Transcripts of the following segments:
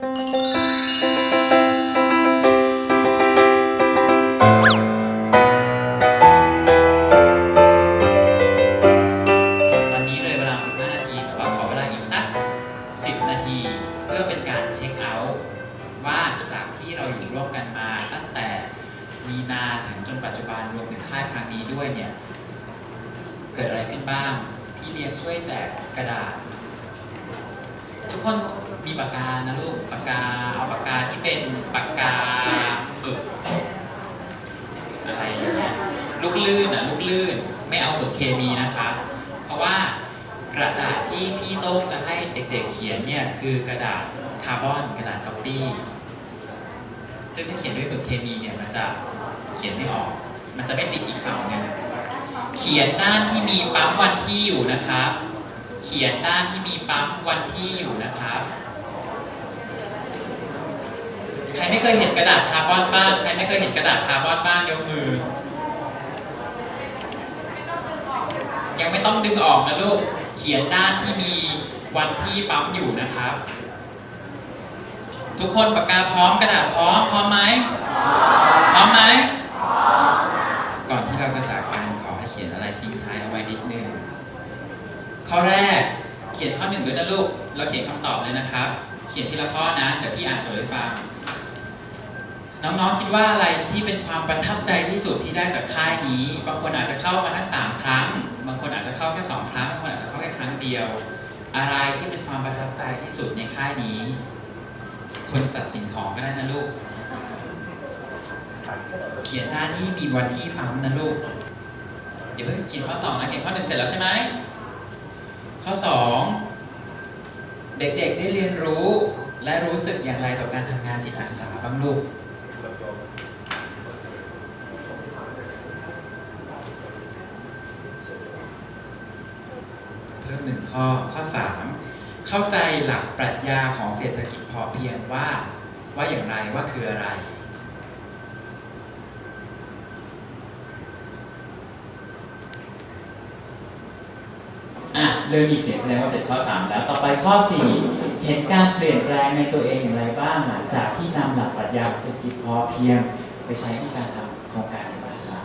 ตอนนี้เลยเวลา 15 นาที แต่ว่าขอเวลาอีกสัก 10 นาที เพื่อเป็นการเช็คเอาท์ว่าจากที่เราอยู่ร่วมกันมาตั้งแต่มีนาถึงจนปัจจุบันรวมถึงค่ายครั้งนี้ด้วยเนี่ย เกิดอะไรขึ้นบ้าง พี่เลี้ยงช่วยแจกกระดาษ ทุกคนมีปากกานะลูกปากกาเอาปากกาที่เป็นปากกาหมึกอะไรอย่างเงี้ยลูกลื่นอะลูกลื่นไม่เอาหมึกเคมีนะคะ เพราะว่ากระดาษที่พี่โต้งจะให้เด็กๆเขียนเนี่ยคือกระดาษคาร์บอนกระดาษก๊อปปี้ซึ่งถ้าเขียนด้วยหมึกเคมีเนี่ยมันจะเขียนไม่ออก มันจะไม่ติดอีกฝั่งหนึ่งเขียนด้านที่มีปั๊มวันที่อยู่นะครับ ขียนด้านที่มีปั๊มวันที่อยู่นะครับ ใครไม่เคยเห็นกระดาษคาร์บอนบ้าง ใครไม่เคยเห็นกระดาษคาร์บอนบ้างยกมือ ยังไม่ต้องดึงออกนะลูก เขียนด้านที่มีวันที่ปั๊มอยู่นะครับ ทุกคนปากกาพร้อมกระดาษพร้อมพร้อมไหมพร้อมไหมก่อนที่เราจะจากกันขอให้เขียนอะไรทิ้งท้ายเอาไว้นิดนึง ข้อแรกเขียนข้อหนึ่งด้วยนะลูก เราเขียนคำตอบเลยนะครับ เขียนทีละข้อนะเดี๋ยวพี่อ่านโจทย์ให้ฟัง น้องๆคิดว่าอะไรที่เป็นความประทับใจที่สุดที่ได้จากค่ายนี้ บางคนอาจจะเข้ามาทั้งสามครั้ง บางคนอาจจะเข้าแค่สองครั้ง บางคนอาจจะเข้าแค่ครั้งเดียว อะไรที่เป็นความประทับใจที่สุดในค่ายนี้ คนสัตว์สิ่งของก็ได้นะลูก เขียนหน้าที่มีวันที่ปั๊มนะลูก เดี๋ยวเพิ่งเขียนข้อสองนะเขียนข้อหนึ่งเสร็จแล้วใช่ไหม ข้อ 2 เด็กๆได้เรียนรู้และรู้สึกอย่างไรต่อการทำงานจิตอาสาบ้างลูกเพิ่มหนึ่งข้อข้อ 3 เข้าใจหลักปรัชญาของเศรษฐกิจพอเพียงว่าว่าอย่างไรว่าคืออะไร เริ่มมีเสียงแสดงว่าเสร็จข้อ3แล้ว ต่อไปข้อ4เห็นการเปลี่ยนแปลงในตัวเองอย่างไรบ้างหลังจากที่นำหลักปรัชญาเศรษฐกิจพอเพียงไปใช้ในการทำโครงการจิตอาสา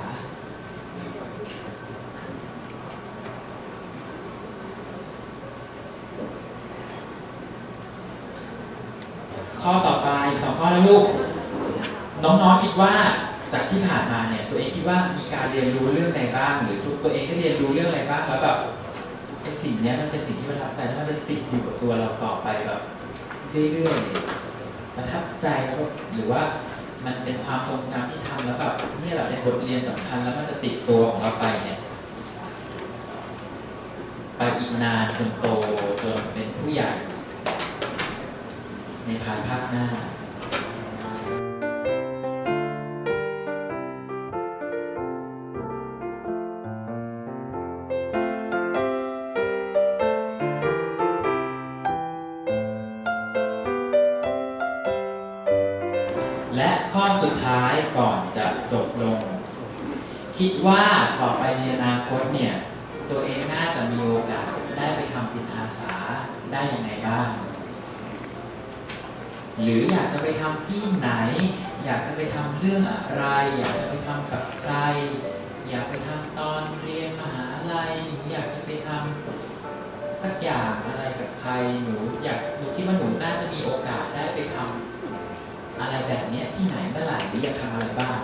ข้อต่อไปสองข้อนะลูกน้องๆคิดว่าจากที่ผ่านมาเนี่ยตัวเองคิดว่ามีการเรียนรู้เรื่องใดบ้าง หรือตัวเองก็เรียนรู้เรื่องอะไรบ้างแล้วแบบ นี้มันเป็นสิ่งที่ประทับใจแล้วมันจะติดอยู่กับตัวเราต่อไปแบบเรื่อยๆประทับใจแล้วก็หรือว่ามันเป็นความทรงจำที่ทำแล้วแบบนี่แหละเป็นบทเรียนสำคัญแล้วมันจะติดตัวของเราไปเนี่ยไปอีกนานจนโตจนเป็นผู้ใหญ่ในภายภาคหน้า ข้อสุดท้ายก่อนจะจบลง คิดว่าต่อไปในอนาคตเนี่ย ตัวเองน่าจะมีโอกาสได้ไปทำจิตอาสาได้ยังไงบ้าง หรืออยากจะไปทำที่ไหน อยากจะไปทำเรื่องอะไร อยากจะไปทำกับใคร อยากไปทำตอนเรียนมหาลัยหรืออยากจะไปทำสักอย่างอะไรกับใครหนูอยากหนูคิดว่าหนูน่าจะมีโอกาสได้ไปทำ อะไรแบบเนี้ยที่ไหนเมื่อไหร่หรืออยากทำอะไรบ้าง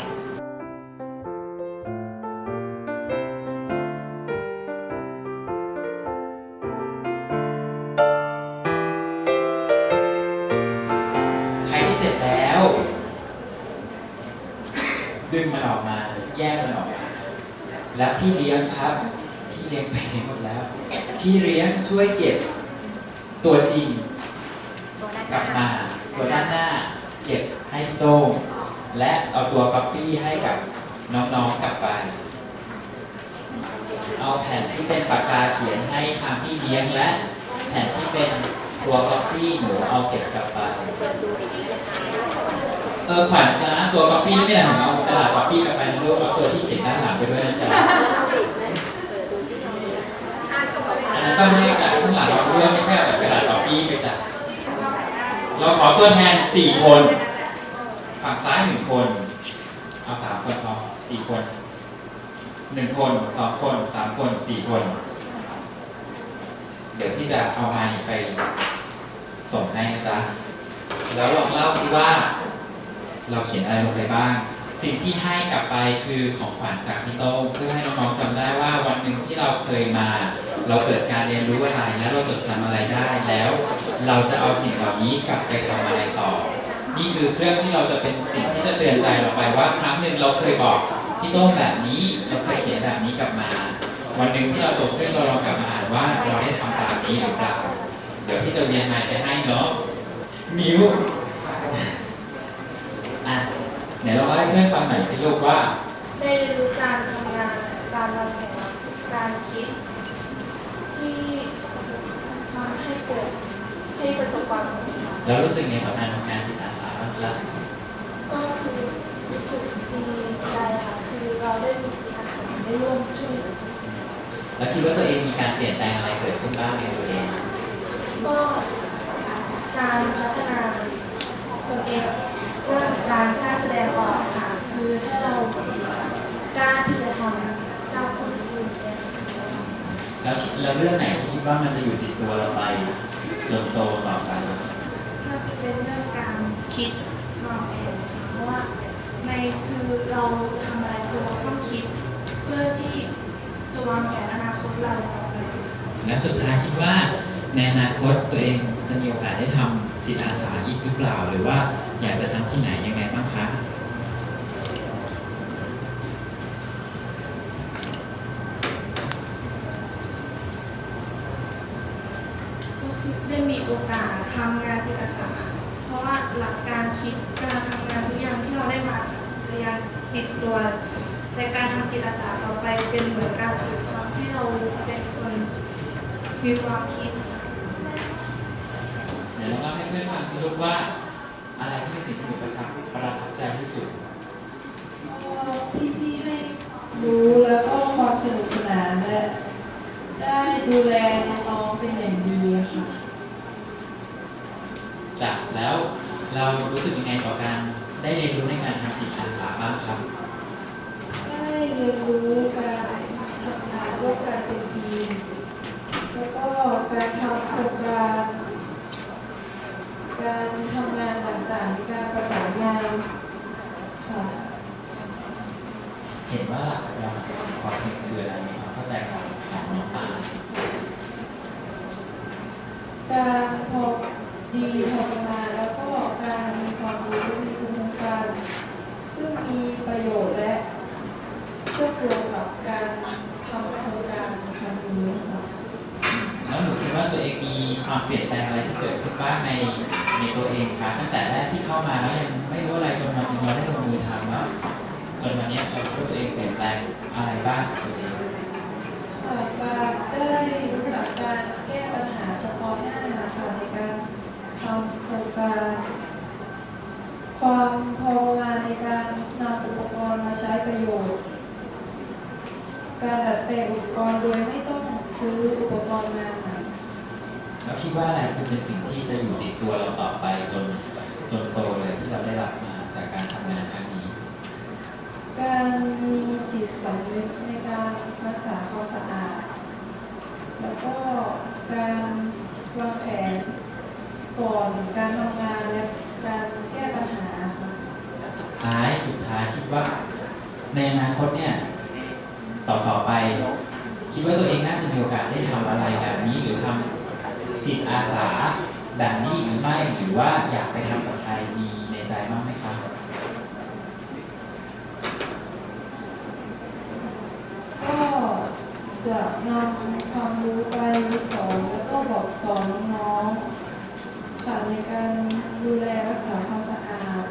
ใครที่เสร็จแล้ว ดึงมันออกมา แยกมันออกมา แล้วพี่เลี้ยงครับ พี่เลี้ยงไปหมดแล้ว พี่เลี้ยงช่วยเก็บตัวจริงกลับมาตัวด้านหน้าเก็บ ให้พี่โต้งและเอาตัวก๊อปปี้ให้กับน้องๆกลับไป เอาแผ่นที่เป็นปากกาเขียนให้ทางพี่เลี้ยงและ แผ่นที่เป็นตัวก๊อปปี้หนูเอาเก็บกลับไปเออขวัญจ้าตัวก๊อปปี้ไม่ได้หนูเอากระดาษก๊อปปี้กลับไปนะลูกเอาตัวที่เขียนด้านหลังไปด้วยนะจ๊ะอันนั้นก็ไม่ได้กระดาษข้างหลังเราด้วยไม่ใช่แต่กระดาษก๊อปปี้ไปจ้ะเราขอตัวแทนสี่คน ฝั่งซ้ายหนึ่งคน เอาสามคนพอสี่คนหนึ่งคนสองคนสามคนสี่คน เดี๋ยวที่จะเอาไมค์ไปส่งให้นะจ๊ะแล้วลองเล่าสิว่า เราเขียนอะไรลงไปบ้าง สิ่งที่ให้กลับไปคือของขวัญจากพี่โต้งเพื่อให้น้องๆจำได้ว่าวันหนึ่งที่เราเคยมา เราเกิดการเรียนรู้อะไรแล้วเราจดจำอะไรได้แล้ว เราจะเอาสิ่งเหล่านี้กลับไปทำอะไรต่อ นี่คือเครื่องที่เราจะเป็นสิ่งที่จะเตือนใจเราไปว่าครั้งหนึ่งเราเคยบอกพี่โต้งแบบนี้เราเคยเขียนแบบนี้กลับมา วันหนึ่งที่เราโตขึ้นเราลองกลับมาอ่านว่าเราได้ทำตามนี้หรือเปล่าเดี๋ยวที่จะเรียนมาจะให้เนาะมิวอะไหนลองเล่าให้เพื่อนฟังหน่อยสิลูกว่าได้เรียนรู้การทำงานการวางแผนการคิดที่ทำให้เกิดให้ประสบความสำเร็จแล้วรู้สึกไงกับการทำงานจิตอาสา บ้างล่ะก็คือรู้สึกดีใจค่ะคือเราได้มีจิตอาสาได้ร่วมช่วยเหลือแล้วคิดว่าตัวเองมีการเปลี่ยนแปลงอะไรเกิดขึ้นบ้างในตัวเองก็การพัฒนาตัวเองเรื่องการกล้าแสดงออกค่ะคือให้เรากล้าที่จะทำกล้าพูดคุยกันแล้วแล้วเรื่องไหนที่คิดว่ามันจะอยู่ติดตัวเราไปจนโตต่อไปน่าจะเป็นเรื่องการ คิดวางแผนค่ะเพราะว่าในคือเราทำอะไรคือเราต้องคิด เพื่อที่จะวางแผนอนาคตเราต่อไปและสุดท้ายคิดว่าในอนาคตตัวเองจะมีโอกาสได้ทำจิตอาสาอีกหรือเปล่า หรือว่าอยากจะทำที่ไหนยังไงบ้างคะก็คือได้มีโอกาสทำงานจิตอาสา เพราะว่าหลักการคิดการทำงานทุกอย่างที่เราได้มาค่ะจะยังติดตัวแต่การทำจิตอาสาต่อไปเป็นเหมือนการฝึกทำให้เราเป็นคนมีความคิดค่ะเดี๋ยวเราเล่าให้เพื่อนฟังสิลูกว่าอะไรที่เป็นสิ่งที่หนูประทับประทับใจที่สุดก็พี่ๆให้รู้แล้วก็ความสนุกสนานและได้ดูแลน้องๆเป็นอย่างดีค่ะ จากแล้วเรารู้สึกยังไงต่อการได้เรียนรู้ในการทำจิตอาสาบ้างครับ ได้เรียนรู้ทำงานร่วมกันเป็นทีม แล้วก็การทำโครงการ การทำงานต่างๆในการประสานงานค่ะ เห็นว่าหลักการของความเป็นคืออะไรในความเข้าใจของของน้องตาล การพอดีพอประมาณแล้วก็การมีความรู้มีภูมิคุ้มกันซึ่งมีประโยชน์และเชื่อมโยงกับการทำโครงการครั้งนี้ค่ะ แล้วหนูคิดว่าตัวเองมี ความเปลี่ยนแปลงอะไรที่เกิดขึ้นบ้างในในตัวเองคะตั้งแต่แรกที่เข้ามาแล้วยังไม่รู้อะไรจนวันหนึงเราได้ลงมือทำแล้วจนวันนี้เราตัวเองเปลี่ยนแปลงอะไรบ้างกับตัวเองค่ะการได้รู้จักการแก้ปัญหาเฉพาะหน้าค่ะในการทำโครงการความพอประมาณในการนำอุปกรณ์มาใช้ประโยชน์ การดัดแปลงอุปกรณ์โดยไม่ต้องซื้ออุปกรณ์มา แล้วคิดว่าอะไรคือเป็นสิ่งที่จะอยู่ติดตัวเราต่อไปจนจนโตเลยที่เราได้รับมาจากการทำงานครั้งนี้ การมีจิตสำนึกในการรักษาความสะอาด แล้วก็การวางแผนก่อนการทำงานและการแก้ปัญหาค่ะท้ายสุดท้ายคิดว่า ในอนาคตเนี่ยต่อต่อไป คิดว่าตัวเองน่าจะมีโอกาสได้ทำอะไรแบบนี้หรือทำ จิตอาสาแบบนี้หรือไม่หรือว่าอยากไปทำกับใครมีในใจบ้างไหมครับก็จะนำความรู้ไปสอนแล้วก็บอกต่อน้องๆค่ะในการดูแลรักษาความสะอาด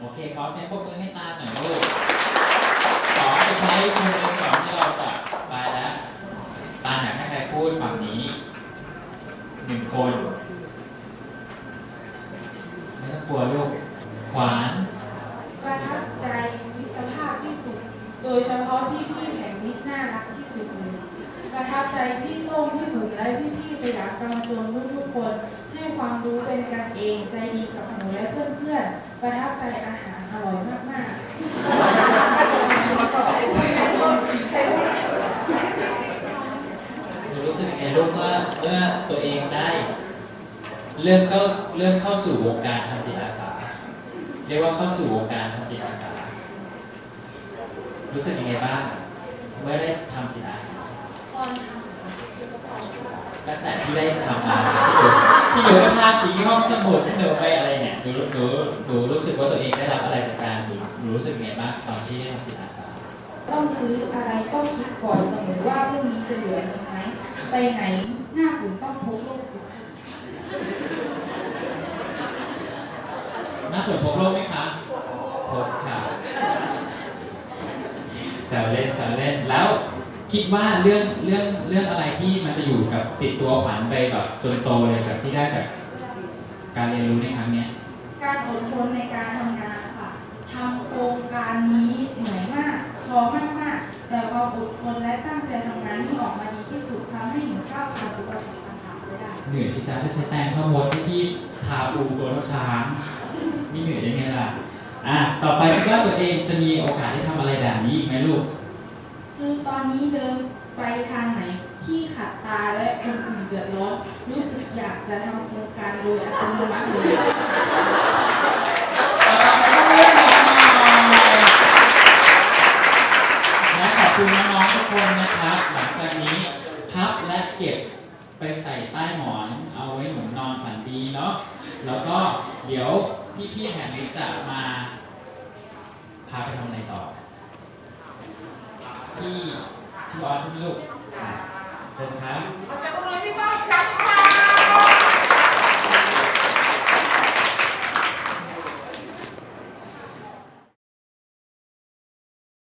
โอเคขอเสียงปรบมือให้ตาหน่อยลูกสองสุดท้ายคุณเป็น ยเฉพาะพี่พี่แห่งนี้น่ารักที่สุดเลยประทับใจพี่โต้งพี่บุ๋มและพี่พี่สยามกำมะโจนให้ความรุ่นการเองใจดีกับหนูและเพื่อนๆประทับใจอาหารอร่อยมากๆหนูรู้สึกไงลูกว่าเมื่อตัวเองได้ เริ่มเข้าเริ่มเข้าสู่วงการทำจิตอาสาเรียกว่าเข้าสู่วงการทำจิตอาสา รู้สึกยังไงบ้างเมื่อได้ทำจิตอาสาตอนทตั้งแต่ที่ได้ทำมาที่หนูไปพาสีห้องสมุดที่หนูไปอะไรเนี่ยหนูหนูหนูรู้สึกว่าตัวเองได้รับอะไรจากการหนูหนูรู้สึกยังไงบ้างตอนที่ได้ทำจิตอาสาต้องซื้ออะไรต้องคิดก่อนเสมอว่าพรุ่งนี้จะเหลืออีกไหมไปไหนหน้าฝนต้องพกร่มหน้าฝนพกร่มไหมคะพกค่ะ แซวเล่นแซวเล่นแล้วคิดว่าเรื่องเรื่องเรื่องอะไรที่มันจะอยู่กับติดตัวขวัญไปแบบจนโตเลยแบบที่ได้จากการเรียนรู้ในครั้งเนี้ยการอดทนในการทำงานค่ะทำโครงการนี้เหนื่อยมากท้อมากมากๆแต่ความอดทนและตั้งใจทำงานที่ออกมาดีที่สุดทำให้หนูก้าวผ่านอุปสรรคต่างๆไปได้เหนื่อยที่จะได้ใช้แป้งข้าวมดที่พี่ทาปูตัวน้ำช้างนี่เหนื่อยยังไงล่ะ อะต่อไปคิดว่าตัวเองจะมีโอกาสได้ทำอะไรแบบนี้อีกไหมลูก คือตอนนี้เดินไปทางไหนที่ขัดตาและคนอื่นเดือดร้อนรู้สึกอยากจะทำโครงการโดยอัตโนมัติเลยและขอบคุณน้องๆทุกคนนะครับ หลังจากนี้พับและเก็บ ไปใส่ใต้หมอน เอาไว้หนุนนอนฝันดีเนาะแล้วก็เดี๋ยวพี่ๆแห่งนี้จะมา พาไปทำอะไรต่อ พี่พี่ออสใช่ไหมลูกเชิญครับขอเสียงปรบมือให้พี่ต้อนรับค่ะ